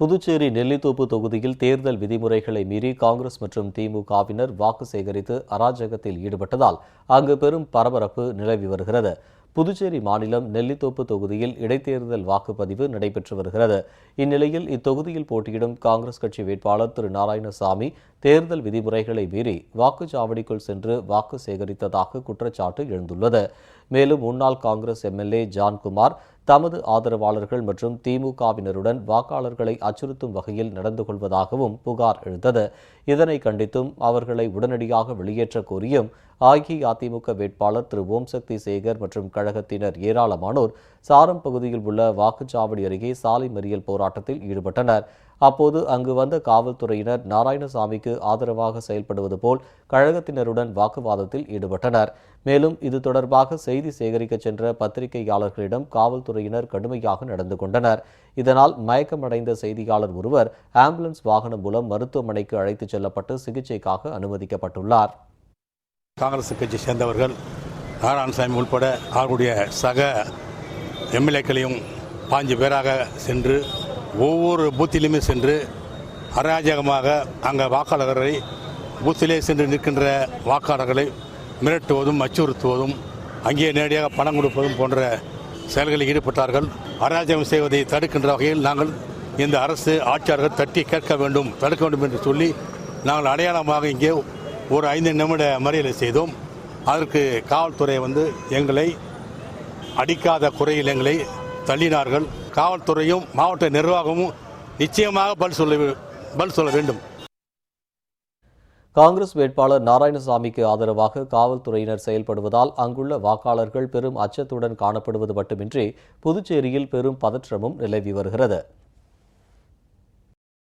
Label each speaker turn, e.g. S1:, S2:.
S1: புதுச்சேரி நெல்லித்தோப்பு தொகுதியில் தேர்தல் விதிமுறைகளை மீறி காங்கிரஸ் மற்றும் திமுகவினர் வாக்கு சேகரித்து அராஜகத்தில் ஈடுபட்டதால் அங்கு பெரும் பரபரப்பு நிலவி வருகிறது. புதுச்சேரி மாநிலம் நெல்லித்தோப்பு தொகுதியில் இடைத்தேர்தல் வாக்குப்பதிவு நடைபெற்று வருகிறது. இந்நிலையில் இத்தொகுதியில் போட்டியிடும் காங்கிரஸ் கட்சி வேட்பாளர் திரு நாராயணசாமி தேர்தல் விதிமுறைகளை மீறி வாக்குச்சாவடிக்குள் சென்று வாக்கு சேகரித்ததாக குற்றச்சாட்டு எழுந்துள்ளது. மேலும் முன்னாள் காங்கிரஸ் எம்எல்ஏ ஜான்குமார் தமது ஆதரவாளர்கள் மற்றும் திமுகவினருடன் வாக்காளர்களை அச்சுறுத்தும் வகையில் நடந்து கொள்வதாகவும் புகார் எழுந்தது. இதனை கண்டித்தும் அவர்களை உடனடியாக வெளியேற்ற கோரியும் அஇஅதிமுக வேட்பாளர் திரு ஓம் சக்தி சேகர் மற்றும் கழகத்தினர் ஏராளமானோர் சாரம் பகுதியில் உள்ள வாக்குச்சாவடி அருகே சாலை மறியல் போராட்டத்தில் ஈடுபட்டனர். அப்போது அங்கு வந்த காவல்துறையினர் நாராயணசாமிக்கு ஆதரவாக செயல்படுவது போல் கழகத்தினருடன் வாக்குவாதத்தில் ஈடுபட்டனர். மேலும் இது தொடர்பாக செய்தி சேகரிக்க சென்ற பத்திரிகையாளர்களிடம் காவல்துறையினர் கடுமையாக நடந்து கொண்டனர். இதனால் மயக்கமடைந்த செய்தியாளர் ஒருவர் ஆம்புலன்ஸ் வாகனம் மூலம் மருத்துவமனைக்கு அழைத்துச் செல்லப்பட்டு சிகிச்சைக்காக அனுமதிக்கப்பட்டுள்ளார்.
S2: காங்கிரஸ் கட்சி சேர்ந்தவர்கள் நாராயணசாமி உள்பட அவர்களுடைய சக எம்எல்ஏக்களையும் பாஞ்சு பேராக சென்று ஒவ்வொரு பூத்திலுமே சென்று அராஜகமாக அங்கே வாக்காளர்களை பூத்திலே சென்று நிற்கின்ற வாக்காளர்களை மிரட்டுவதும் அச்சுறுத்துவதும் அங்கே நேரடியாக பணம் கொடுப்பதும் போன்ற செயல்களில் ஈடுபட்டார்கள். அராஜகம் செய்வதை தடுக்கின்ற வகையில் நாங்கள் இந்த அரசு ஆட்சியாளர்கள் தட்டி கேட்க வேண்டும் தடுக்க வேண்டும் என்று சொல்லி நாங்கள் அடையாளமாக இங்கே ஒரு ஐந்து நிமிட மறியலை செய்தோம். அதற்கு காவல்துறை வந்து எங்களை அடிக்காத குறையில் எங்களை தள்ளினார்கள். காவல்துறையும் மாவட்ட நிர்வாகமும் நிச்சயமாக பல் சொல்ல பல் சொல்ல வேண்டும்.
S1: காங்கிரஸ் வேட்பாளர் நாராயணசாமிக்கு ஆதரவாக காவல்துறையினர் செயல்படுவதால் அங்குள்ள வாக்காளர்கள் பெரும் அச்சத்துடன் காணப்படுவது மட்டுமின்றி புதுச்சேரியில் பெரும் பதற்றமும் நிலவி வருகிறது.